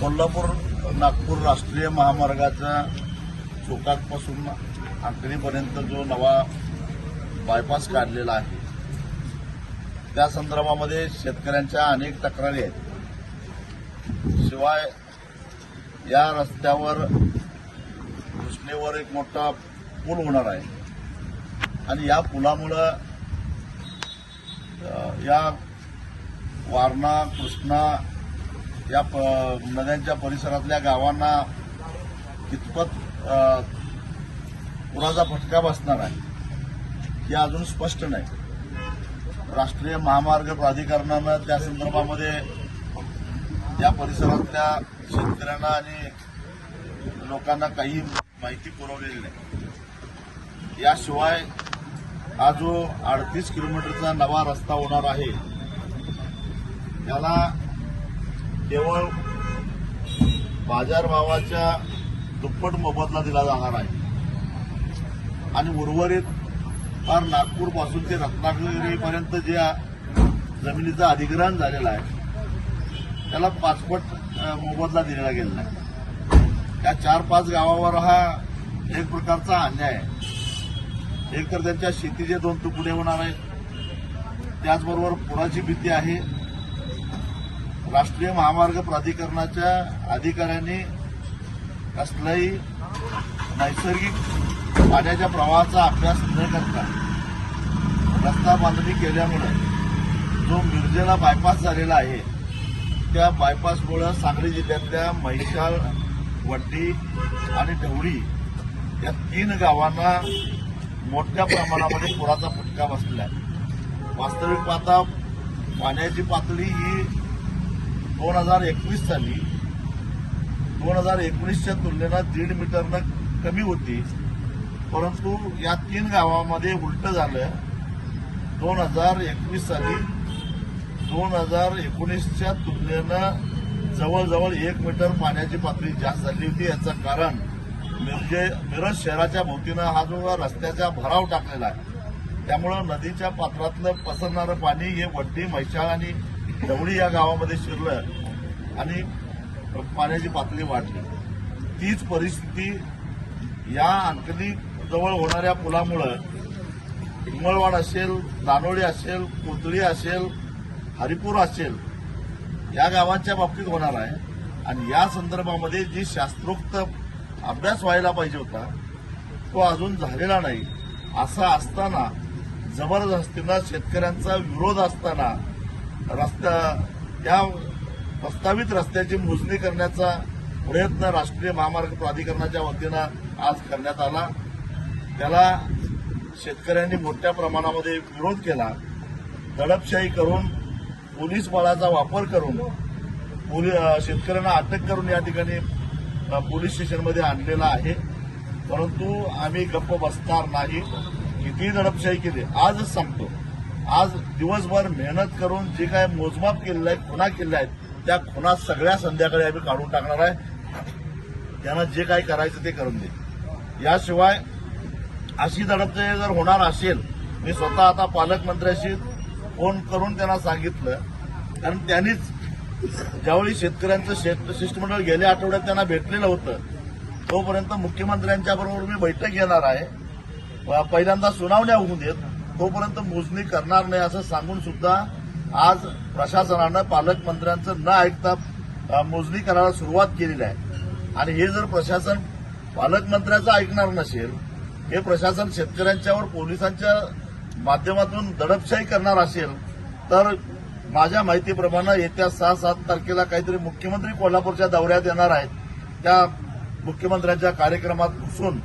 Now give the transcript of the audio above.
कोल्हापूर नागपूर राष्ट्रीय महामार्गाच्या चोकातपासून आखणीपर्यंत जो नवा बायपास काढलेला आहे त्या संदर्भामध्ये शेतकऱ्यांच्या अनेक तक्रारी आहेत. शिवाय या रस्त्यावर कृष्णेवर एक मोठा पूल होणार आहे आणि या पुलामुळं या वारणा कृष्णा या प- नद्यांच्या परिसरातल्या गावांना कितपत पुराचा फटका बसणार आहे हे अजून स्पष्ट नाही. राष्ट्रीय महामार्ग प्राधिकरणानं त्या संदर्भामध्ये या परिसरातल्या शेतकऱ्यांना आणि लोकांना काही माहिती पुरवलेली नाही. याशिवाय हा जो अडतीस किलोमीटरचा नवा रस्ता होणार आहे त्याला केवळ बाजारभावाच्या दुप्पट मोबदला दिला जाणार आहे. आणि उर्वरित फार नागपूरपासून ते रत्नागिरीपर्यंत जे जमिनीचं अधिग्रहण झालेलं आहे त्याला पाचपट मोबदला दिलेला गेलेला आहे. त्या चार पाच गावावर हा एक प्रकारचा अन्याय आहे. एक तर त्यांच्या शेतीचे दोन तुकडे होणार आहेत त्याचबरोबर पुराची भीती आहे राष्ट्रीय महामार्ग प्राधिकरणाच्या अधिकाऱ्यांनी कसलाही नैसर्गिक पाण्याच्या प्रवाहाचा अभ्यास न करता रस्ता बांधणी केल्यामुळे जो मिरजेला बायपास झालेला आहे त्या बायपासमुळं सांगली जिल्ह्यातल्या महिशाळ वड्डी आणि ढवळी या तीन गावांना मोठ्या प्रमाणामध्ये पुराचा फटका बसलेला आहे. वास्तविक पाहता पाण्याची पातळी ही दोन हजार एकवीस साली दोन हजार एकोणीसच्या तुलनेनं दीड मीटरनं कमी होती. परंतु या तीन गावामध्ये उलट झालं. दोन हजार एकवीस साली दोन हजार एकोणीसच्या तुलनेनं जवळजवळ एक मीटर पाण्याची पातळी जास्त झाली होती. याचं कारण मिरजे मिरज शहराच्या भोवतीनं हा जो रस्त्याचा भराव टाकलेला आहे त्यामुळं नदीच्या पात्रातलं पसरणारं पाणी हे वड्डी म्हैशाळ आणि ढवळी या गावामध्ये शिरलं आणि पाण्याची पातळी वाढली. तीच परिस्थिती या अंकली जवळ होणाऱ्या पुलामुळं हिंगळवाड असेल दानोळी असेल कोतळी असेल हरिपूर असेल या गावांच्या बाबतीत होणार आहे. आणि या संदर्भामध्ये जी शास्त्रोक्त अभ्यास व्हायला पाहिजे होता तो अजून झालेला नाही. असं असताना जबरदस्तीनं शेतकऱ्यांचा विरोध असताना रस्ता या प्रस्तावित रस्त्याची मोजणी करण्याचा प्रयत्न राष्ट्रीय महामार्ग प्राधिकरणाच्या वतीनं आज करण्यात आला. त्याला शेतकऱ्यांनी मोठ्या प्रमाणामध्ये विरोध केला. दडपशाही करून पोलीस बळाचा वापर करून पोली शेतकऱ्यांना अटक करून या ठिकाणी पोलीस स्टेशनमध्ये आणलेला आहे. परंतु आम्ही गप्प बसणार नाही. कितीही दडपशाही केली आजच सांगतो. आज दिवसभर मेहनत करून जे काय मोजमाप केलेलं आहे खुना केलेल्या आहेत त्या खुना सगळ्या संध्याकाळी आम्ही काढून टाकणार आहे. त्यांना जे काय करायचं ते करून दे. याशिवाय अशी दडपते जर होणार असेल मी स्वतः आता पालकमंत्र्याशी फोन करून त्यांना सांगितलं. कारण त्यांनीच ज्यावेळी शेतकऱ्यांचं शेत शिष्टमंडळ गेल्या आठवड्यात त्यांना भेटलेलं होतं तोपर्यंत मुख्यमंत्र्यांच्या बरोबर मी बैठक घेणार आहे. पहिल्यांदा सुनावण्या होऊ देत. तोपर्यंत मोजणी करणार नाही असं सांगून सुद्धा आज प्रशासनानं पालकमंत्र्यांचं न ऐकता मोजणी करायला सुरुवात केलेली आहे. आणि हे जर प्रशासन पालकमंत्र्याचं ऐकणार नसेल हे प्रशासन शेतकऱ्यांच्यावर पोलिसांच्या माध्यमातून दडपशाही करणार असेल तर माझ्या माहितीप्रमाणे येत्या सहा सात तारखेला काहीतरी मुख्यमंत्री कोल्हापूरच्या दौऱ्यात येणार आहेत. त्या मुख्यमंत्र्यांच्या कार्यक्रमात घुसून